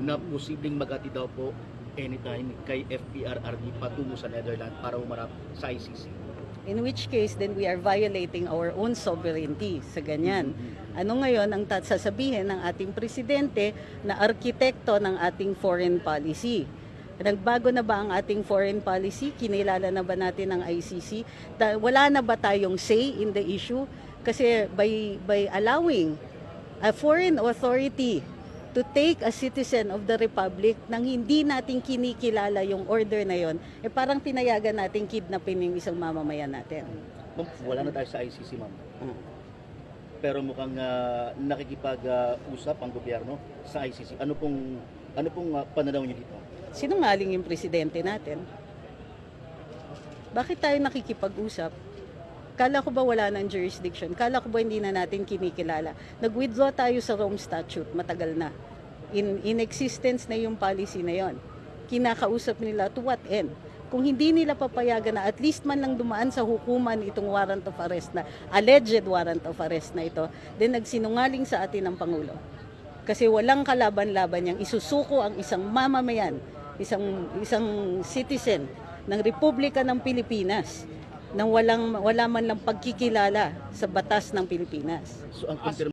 na posibleng magati daw po anytime kay FPRRD patungo sa Netherlands para umarap sa ICC. In which case, then we are violating our own sovereignty sa ganyan. Ano ngayon ang sasabihin ng ating presidente na arkitekto ng ating foreign policy? Nagbago na ba ang ating foreign policy? Kinilala na ba natin ang ICC? Wala na ba tayong say in the issue? Kasi by, by allowing a foreign authority to take a citizen of the republic nang hindi natin kinikilala yung order na yon, eh parang pinayagan natin kidnapin yung isang mamamayan natin. Ma'am, wala na tayo sa ICC, ma'am. Mm. Pero mukhang ah, nakikipag-usap ang gobyerno sa ICC. Ano pong ano pong ah, pananaw niyo dito? Sinungaling yung presidente natin. Bakit tayo nakikipag-usap? Kala ko ba wala ng jurisdiction? Kala ko ba hindi na natin kinikilala? Nag-withdraw tayo sa Rome Statute, matagal na. In, in existence na yung policy na yon. Kinakausap nila to what end? Kung hindi nila papayagan na at least man lang dumaan sa hukuman itong warrant of arrest na alleged warrant of arrest na ito, then nagsinungaling sa atin ng Pangulo. Kasi walang kalaban-laban niyang isusuko ang isang mamamayan, isang isang citizen ng Republika ng Pilipinas nang walang wala man lang pagkikilala sa batas ng Pilipinas. So ang